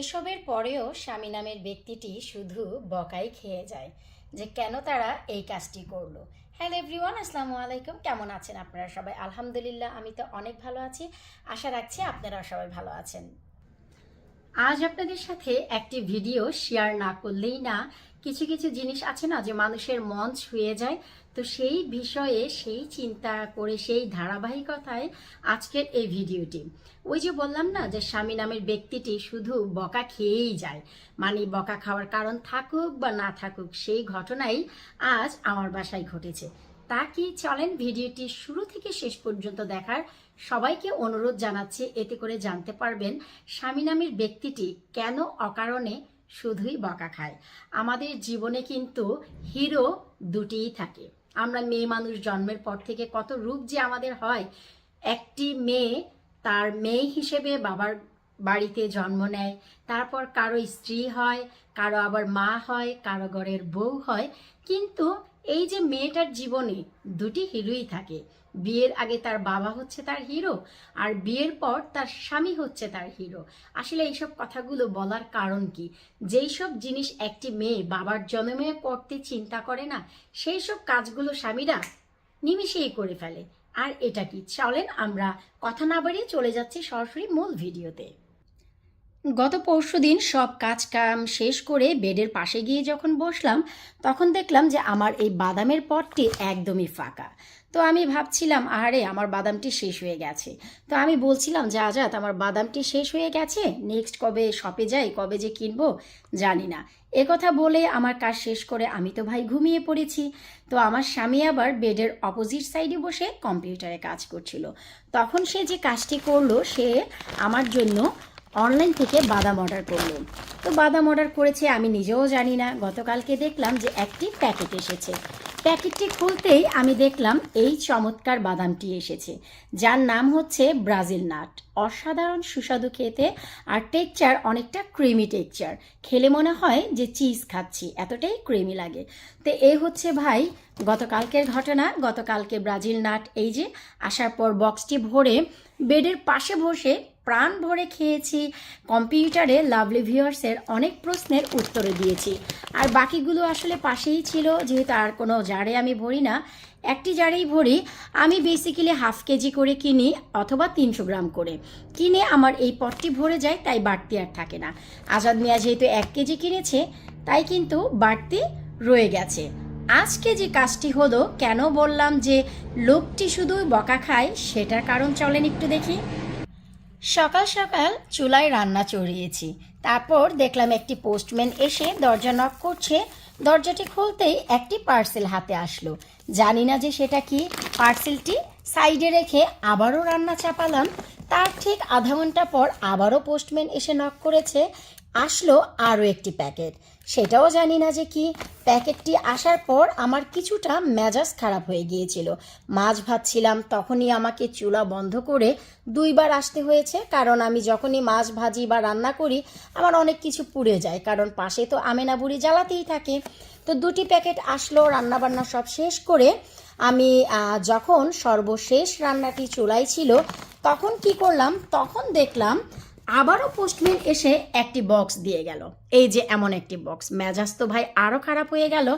এসবের পরেও স্বামী নামের ব্যক্তিটি শুধু বকাই খেয়ে যায় যে কেন তারা এই কাজটি করল। হ্যালো এভরিওয়ান, আসসালামু আলাইকুম। কেমন আছেন আপনারা সবাই? আলহামদুলিল্লাহ, আমি তো অনেক ভালো আছি। আশা রাখছি আপনারা সবাই ভালো আছেন। আজ আপনাদের সাথে একটি ভিডিও শেয়ার না করলেই না কিছু কিছু জিনিস আছে না যে মানুষের মন ছুঁয়ে যায়? তো সেই বিষয়ে, সেই চিন্তা করে, সেই ধারাবাহিকতায় আজকের এই ভিডিওটি। ওই যে বললাম না যে স্বামী নামের ব্যক্তিটি শুধু বকা খেয়েই যায়। মানে বকা খাওয়ার কারণ থাকুক বা না থাকুক, সেই ঘটনাই আজ আমার বাসায় ঘটেছে। তা কি চলেন ভিডিওটি শুরু থেকে শেষ পর্যন্ত দেখার সবাইকে অনুরোধ জানাচ্ছি, এতে করে জানতে পারবেন স্বামী নামের ব্যক্তিটি কেন অকারণে শুধুই বকা খায়। আমাদের জীবনে কিন্তু হিরো দুটিই থাকে। আমরা মেয়ে মানুষ জন্মের পর থেকে কত রূপ যে আমাদের হয়, একটি মেয়ে তার মেয়ে হিসেবে বাবার বাড়িতে জন্ম নেয়, তারপর কারও স্ত্রী হয়, কারও আবার মা হয়, কারও ঘরের বউ হয়, কিন্তু এই যে মেয়েটার জীবনে দুটি হিরোই থাকে, বিয়ের আগে তার বাবা হচ্ছে তার হিরো আর বিয়ের পর তার স্বামী হচ্ছে তার হিরো। আসলে এইসব কথাগুলো বলার কারণ কি? যেই সব জিনিস একটি মেয়ে বাবার জন্মে করতে চিন্তা করে না সেই সব কাজগুলো স্বামীরা নিমিষেই করে ফেলে। আর এটা কি? চলেন আমরা কথা না বাড়িয়ে চলে যাচ্ছি সরাসরি মূল ভিডিওতে। গত পরশু দিন সব কাজ কাম শেষ করে বেডের পাশে গিয়ে যখন বসলাম, তখন দেখলাম যে আমার এই বাদামের পটটি একদমই ফাঁকা। তো আমি ভাবছিলাম আরে আমার বাদামটি শেষ হয়ে গেছে। তো আমি বলছিলাম, যে আজাদ আমার বাদামটি শেষ হয়ে গেছে? নেক্সট কবে শপে যাই, কবে যে কিনবো? জানি না। কথা বলে আমার কাজ শেষ করে আমি তো ভাই ঘুমিয়ে পড়েছি। তো আমার স্বামী আবার বেডের অপোজিট সাইডে বসে কম্পিউটারে কাজ করছিল। তখন সে যে কাজটি করল, সে আমার জন্য অনলাইন থেকে বাদাম অর্ডার করল তো বাদাম অর্ডার করেছে, আমি নিজেও জানি না। গতকালকে দেখলাম যে একটি প্যাকেট এসেছে। প্যাকেটটি খুলতেই আমি দেখলাম এই চমৎকার বাদামটি এসেছে, যার নাম হচ্ছে ব্রাজিল নাট। অসাধারণ সুস্বাদু খেতে আর টেকচার অনেকটা ক্রিমি টেকচার খেলে মনে হয় যে চিজ খাচ্ছি, এতটাই ক্রিমি লাগে। তো এই হচ্ছে ভাই গতকালকের ঘটনা। গতকালকে ব্রাজিল নাট এই যে আসার পর বক্সটি ভরে বেডের পাশে বসে প্রাণ ভরে খেয়েছি, কম্পিউটারে লাভলি ভিউয়ার্সের অনেক প্রশ্নের উত্তরে দিয়েছি। আর বাকিগুলো আসলে পাশেই ছিল, যেহেতু আর কোনো জারে আমি ভরি না। একটি জারেই ভরি, আমি বেসিক্যালি হাফ কেজি করে কিনি অথবা তিনশো গ্রাম করে। কিনে আমার এই পটটি ভরে যায়, তাই বাড়তি আর থাকে না। আজাদ মিয়া যেহেতু এক কেজি কিনেছে, তাই কিন্তু বাড়তি রয়ে গেছে। আজকে যে কাজটি হলো, কেন বললাম যে লোকটি শুধু বকা খায়, সেটার কারণ চলেন একটু দেখি। সকাল সকাল চুলায় রান্না চড়িয়েছি। তারপর দেখলাম একটি পোস্টম্যান এসে দরজা নক করছে। দরজাটি খুলতেই একটি পার্সেল হাতে আসলো। জানি না যে সেটা কি। পার্সেলটি সাইডে রেখে আবারও রান্না চাপালাম। তার ঠিক আধা ঘণ্টা পর আবারও পোস্টম্যান এসে নক করেছে। আসলো আরও একটি প্যাকেট। সেটাও জানি না যে কি। প্যাকেটটি আসার পর আমার কিছুটা মেজাজ খারাপ হয়ে গিয়েছিল। মাছ ভাজছিলাম, তখনই আমাকে চুলা বন্ধ করে দুইবার আসতে হয়েছে। কারণ আমি যখনই মাছ ভাজি বা রান্না করি, আমার অনেক কিছু পুড়ে যায়। কারণ পাশে তো আমেনা বুড়ি জ্বালাতেই থাকে। তো দুটি প্যাকেট আসলো, রান্নাবান্না সব শেষ করে আমি যখন সর্বশেষ রান্নাটি চুলাই ছিল, তখন কি করলাম? তখন দেখলাম আবারও পোস্টম্যান এসে একটি বক্স দিয়ে গেল। এই যে এমন একটি বক্স মেজাজ তো ভাই আরও খারাপ হয়ে গেল,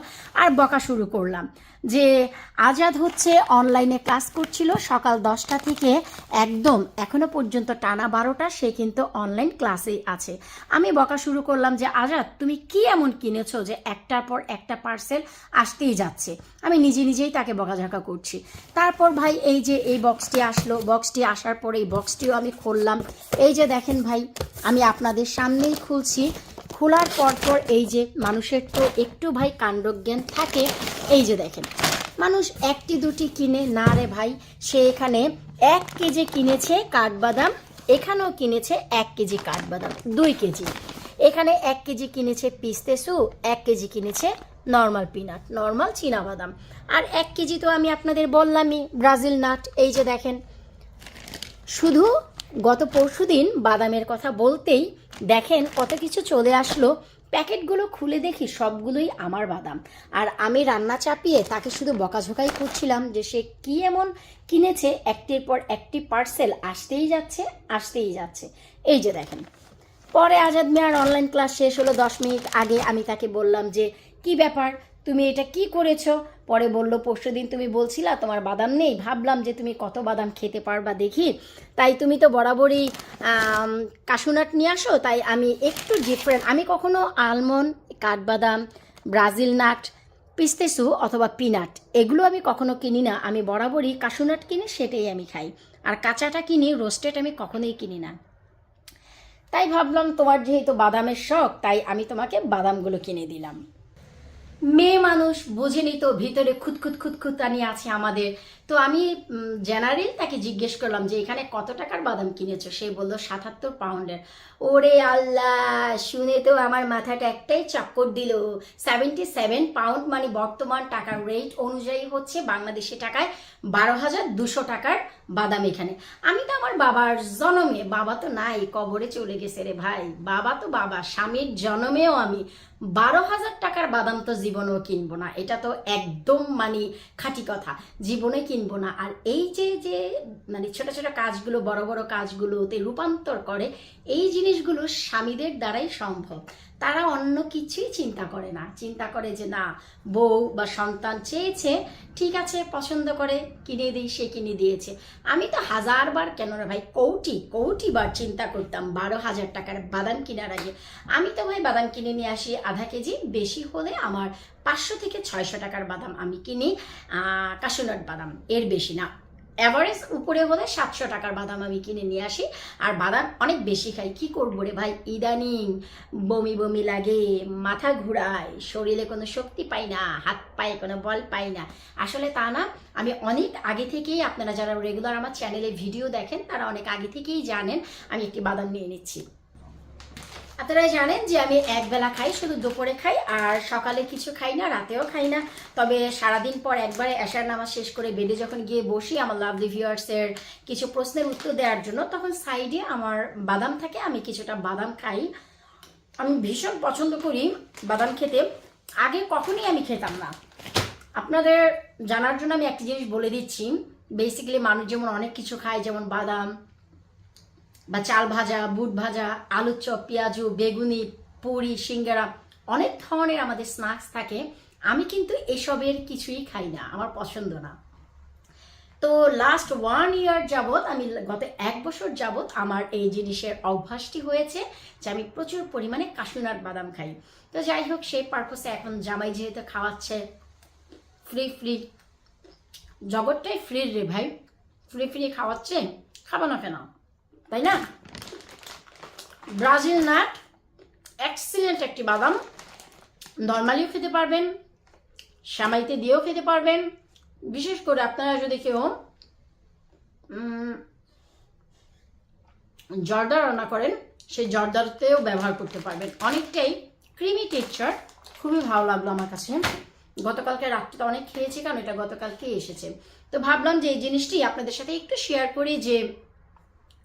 আর বকা শুরু করলাম। যে আজাদ হচ্ছে অনলাইনে ক্লাস করছিল, সকাল দশটা থেকে একদম এখনও পর্যন্ত টানা বারোটা সে কিন্তু অনলাইন ক্লাসেই আছে। আমি বকা শুরু করলাম যে, আজাদ, তুমি কি এমন কিনেছো যে একটার পর একটা পার্সেল আসতেই যাচ্ছে? আমি নিজে নিজেই তাকে বকাঝাকা করছি। তারপর ভাই এই যে এই বক্সটি আসলো বক্সটি আসার পর এই বক্সটিও আমি খুললাম। এই যে দেখেন ভাই, আমি আপনাদের সামনেই খুলছি। খোলার পর পর এই যে মানুষের তো একটু ভাই কাণ্ডজ্ঞান থাকে, এই যে দেখেন, মানুষ একটি দুটি কিনে, না রে ভাই, সে এখানে এক কেজি কিনেছে কাঠবাদাম, এখানেও কিনেছে এক কেজি কাঠবাদাম, দুই কেজি। এখানে এক কেজি কিনেছে পিস্তেসু এক কেজি কিনেছে নর্মাল পিনাট নর্মাল বাদাম আর এক কেজি তো আমি আপনাদের বললামই, ব্রাজিল নাট, এই যে দেখেন, শুধু গত পরশুদিন বাদামের কথা বলতেই দেখেন কত কিছু চলে আসলো। প্যাকেটগুলো খুলে দেখি সবগুলোই আমার বাদাম। আর আমি রান্না চাপিয়ে তাকে শুধু বকাঝোকাই করছিলাম যে সে কি এমন কিনেছে, একটির পর একটি পার্সেল আসতেই যাচ্ছে আসতেই যাচ্ছে। এই যে দেখেন। পরে আজাদ মিয়ার অনলাইন ক্লাস শেষ হলো দশ মিনিট আগে। আমি তাকে বললাম যে, কি ব্যাপার? তুমি এটা কি করেছ? পরে বলল পরশু দিন তুমি বলছিলা তোমার বাদাম নেই ভাবলাম যে তুমি কত বাদাম খেতে পারবা দেখি। তাই তুমি তো বরাবরই আম, কাশু নাট নিয়ে আসো তাই আমি একটু ডিফারেন্ট আমি কখনো আলমন্ড কাঠবাদাম ব্রাজিল নাট পিস্তেসু অথবা পিনাট এগুলো আমি কখনো কিনি না। আমি বরাবরই কাশু কিনে কিনি সেটাই আমি খাই। আর কাঁচাটা কিনি রোস্টেড আমি কখনোই কিনি না। তাই ভাবলাম তোমার যেহেতু বাদামের শখ তাই আমি তোমাকে বাদামগুলো কিনে দিলাম। মেয়ে মানুষ বোঝেনি তো ভিতরে খুঁতখুত খুঁতখুতানি আছে আমাদের। তো আমি জেনারেল তাকে জিজ্ঞেস করলাম যে, এখানে কত টাকার বাদাম কিনেছো? সে বলল, সাতাত্তর পাউন্ডের ওরে আল্লাহ, শুনে তো আমার মাথাটা একটাই চক্কর দিল। সেভেন্টি সেভেন পাউন্ড মানে বর্তমান টাকার রেট অনুযায়ী হচ্ছে বাংলাদেশি টাকায় বারো হাজার দুশো টাকার বাদাম এখানে। আমি তো আমার বাবার জনমে, বাবা তো নাই, কবরে চলে গেছে রে ভাই। বাবা তো বাবা, স্বামীর জনমেও আমি। বারো হাজার টাকার বাদাম তো জীবনেও কিনবো না। এটা তো একদম মানে খাঁটি কথা। জীবনে কিনবো না। আর এই যে যে মানে ছোট ছোট কাজগুলো, বড় বড় কাজগুলোতে রূপান্তর করে, এই জিনিসগুলো স্বামীদের দ্বারাই সম্ভব। তারা অন্য কিছুই চিন্তা করে না। চিন্তা করে যে, না, বউ বা সন্তান চেয়েছে, ঠিক আছে, পছন্দ করে, কিনে দিই, সে কিনে দিয়েছে। আমি তো হাজারবার কেন রে ভাই, কৌটি কৌটি বার চিন্তা করতাম, বারো হাজার টাকার বাদাম কেনার আগে। আমি তো ভাই বাদাম কিনে নিয়ে আসি, আধা কেজি বেশি হলে আমার পাঁচশো থেকে ছয়শো টাকার বাদাম আমি কিনি কাশুনাট বাদাম, এর বেশি না। অ্যাভারেজ উপরে হলে সাতশো টাকার বাদাম আমি কিনে নিয়ে আসি। আর বাদাম অনেক বেশি খাই। কি করব রে ভাই? ইদানিং বমি বমি লাগে, মাথা ঘুরায়, শরীরে কোনো শক্তি পাই না, হাত পায়ে কোনো বল পাই না। আসলে তা না, আমি অনেক আগে থেকেই আপনারা যারা রেগুলার আমার চ্যানেলে ভিডিও দেখেন, তারা অনেক আগে থেকেই জানেন, আমি একটি বাদাম নিয়ে নিচ্ছি। আপনারা জানেন যে আমি একবেলা খাই, শুধু দুপুরে খাই, আর সকালে কিছু খাই না, রাতেও খাই না। তবে সারাদিন পর একবারে এশার নামাজ শেষ করে বেডে যখন গিয়ে বসি, আমার লাভলি ভিউয়ার্সের কিছু প্রশ্নের উত্তর দেওয়ার জন্য, তখন সাইডে আমার বাদাম থাকে, আমি কিছুটা বাদাম খাই। আমি ভীষণ পছন্দ করি বাদাম খেতে। আগে কখনই আমি খেতাম না। আপনাদের জানার জন্য আমি একটা জিনিস বলে দিচ্ছি। বেসিক্যালি মানুষ যেমন অনেক কিছু খায়, যেমন বাদাম বা চাল ভাজা, বুট ভাজা আলুর চপ, পেঁয়াজু, বেগুনি, পুরি, সিঙ্গারা, অনেক ধরনের আমাদের স্ন্যাক্স থাকে। আমি কিন্তু এসবের কিছুই খাই না, আমার পছন্দ না। তো লাস্ট ওয়ান ইয়ার যাবৎ, আমি গত এক বছর যাবৎ আমার এই জিনিসের অভ্যাসটি হয়েছে যে আমি প্রচুর পরিমাণে কাশুনাট বাদাম খাই। তো যাই হোক, সেই পারপসে এখন জামাই যেহেতু খাওয়াচ্ছে ফ্রি ফ্রি জগৎটাই ফ্রি রে ভাই। ফ্রি ফ্রি খাওয়াচ্ছে, খাব না কেন? তাই না? ব্রাজিল নাট এক্সিলেন্ট একটি বাদাম। নর্মালিও খেতে পারবেন, সামাইতে দিয়েও খেতে পারবেন। বিশেষ করে আপনারা যদি কেউ জর্দা রান্না করেন, সেই জর্দাতেও ব্যবহার করতে পারবেন। অনেকটাই ক্রিমি টেক্সচার খুবই ভালো লাগল আমার কাছে। গতকালকে রাত্রিতে অনেক খেয়েছি কারণ এটা গতকালকে এসেছে। তো ভাবলাম যে এই জিনিসটি আপনাদের সাথে একটু শেয়ার করি যে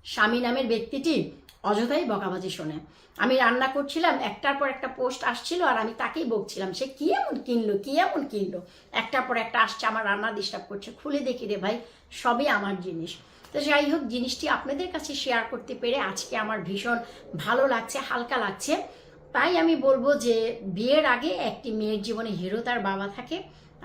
স্বামী নামের ব্যক্তিটি অযথাই বকাবাজি শোনে। আমি রান্না করছিলাম, একটার পর একটা পোস্ট আসছিল আর আমি তাকেই বকছিলাম, সে কি এমন কিনলো, কি এমন কিনলো? একটার পর একটা আসছে, আমার রান্না ডিস্টার্ব করছে, খুলে দেখি রে ভাই, সবই আমার জিনিস। তো যাই হোক, জিনিসটি আপনাদের কাছে শেয়ার করতে পেরে আজকে আমার ভীষণ ভালো লাগছে, হালকা লাগছে। তাই আমি বলব যে, বিয়ের আগে একটি মেয়ের জীবনে হিরো তার বাবা থাকে,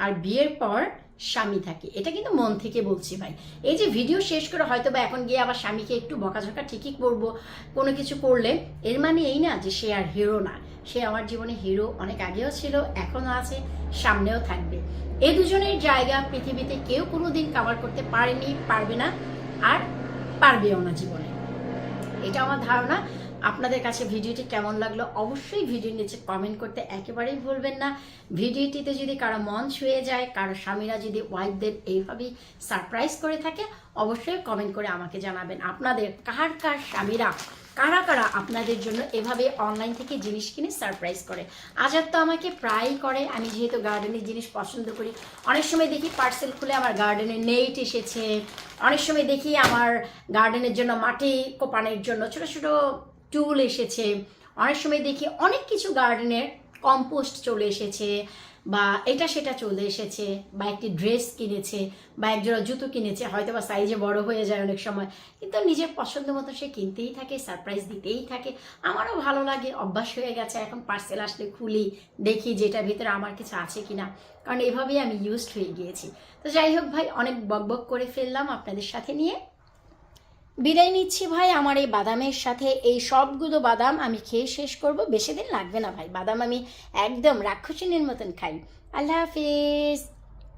আর বিয়ের পর স্বামী থাকে। এটা কিন্তু মন থেকে বলছি ভাই। এই যে ভিডিও শেষ করে হয়তো বা এখন গিয়ে আবার স্বামীকে একটু বকাঝকা ঠিকই করব, কোনো কিছু করলে, এর মানে এই না যে সে আর হিরো না। সে আমার জীবনে হিরো অনেক আগেও ছিল, এখনও আছে, সামনেও থাকবে। এই দুজনের জায়গা পৃথিবীতে কেউ কোনোদিন কাভার করতে পারেনি, পারবে না, আর পারবেও না জীবনে। এটা আমার ধারণা। আপনাদের কাছে ভিডিওটি কেমন লাগল অবশ্যই ভিডিওর নিচে কমেন্ট করতে একেবারেই ভুলবেন না। ভিডিওটিতে যদি কারও মন ছুঁয়ে যায়, কারও স্বামীরা যদি ওয়াইফদের এইভাবেই সারপ্রাইজ করে থাকে, অবশ্যই কমেন্ট করে আমাকে জানাবেন। আপনাদের কার কার স্বামীরা, কারা কারা আপনাদের জন্য এভাবে অনলাইন থেকে জিনিস কিনে সারপ্রাইজ করে? আজাদ তো আমাকে প্রায়ই করে। আমি যেহেতু গার্ডেনের জিনিস পছন্দ করি, অনেক সময় দেখি পার্সেল খুলে আমার গার্ডেনের নেট এসেছে। অনেক সময় দেখি আমার গার্ডেনের জন্য মাটি কোপানোর জন্য ছোট ছোট টুল এসেছে। অনেক সময় দেখি অনেক কিছু গার্ডেনের কম্পোস্ট চলে এসেছে বা এটা সেটা চলে এসেছে বা একটি ড্রেস কিনেছে বা একজোড়া জুতো কিনেছে হয়তো বা সাইজে বড় হয়ে যায় অনেক সময়। কিন্তু নিজের পছন্দ মতো সে কিনতেই থাকে সারপ্রাইজ দিতেই থাকে। আমারও ভালো লাগে, অভ্যাস হয়ে গেছে। এখন পার্সেল আসলে খুলি, দেখি যেটার ভিতরে আমার কিছু আছে কি না কারণ এভাবেই আমি ইউজড হয়ে গিয়েছি। তো যাই হোক ভাই, অনেক বকবক করে ফেললাম আপনাদের সাথে নিয়ে। বিদায় নিচ্ছি ভাই, আমার এই বাদামের সাথে। এই সবগুলো বাদাম আমি খেয়ে শেষ করব। বেশি দিন লাগবে না ভাই, বাদাম আমি একদম রাক্ষসিনীর মতন খাই। আল্লাহ হাফিজ।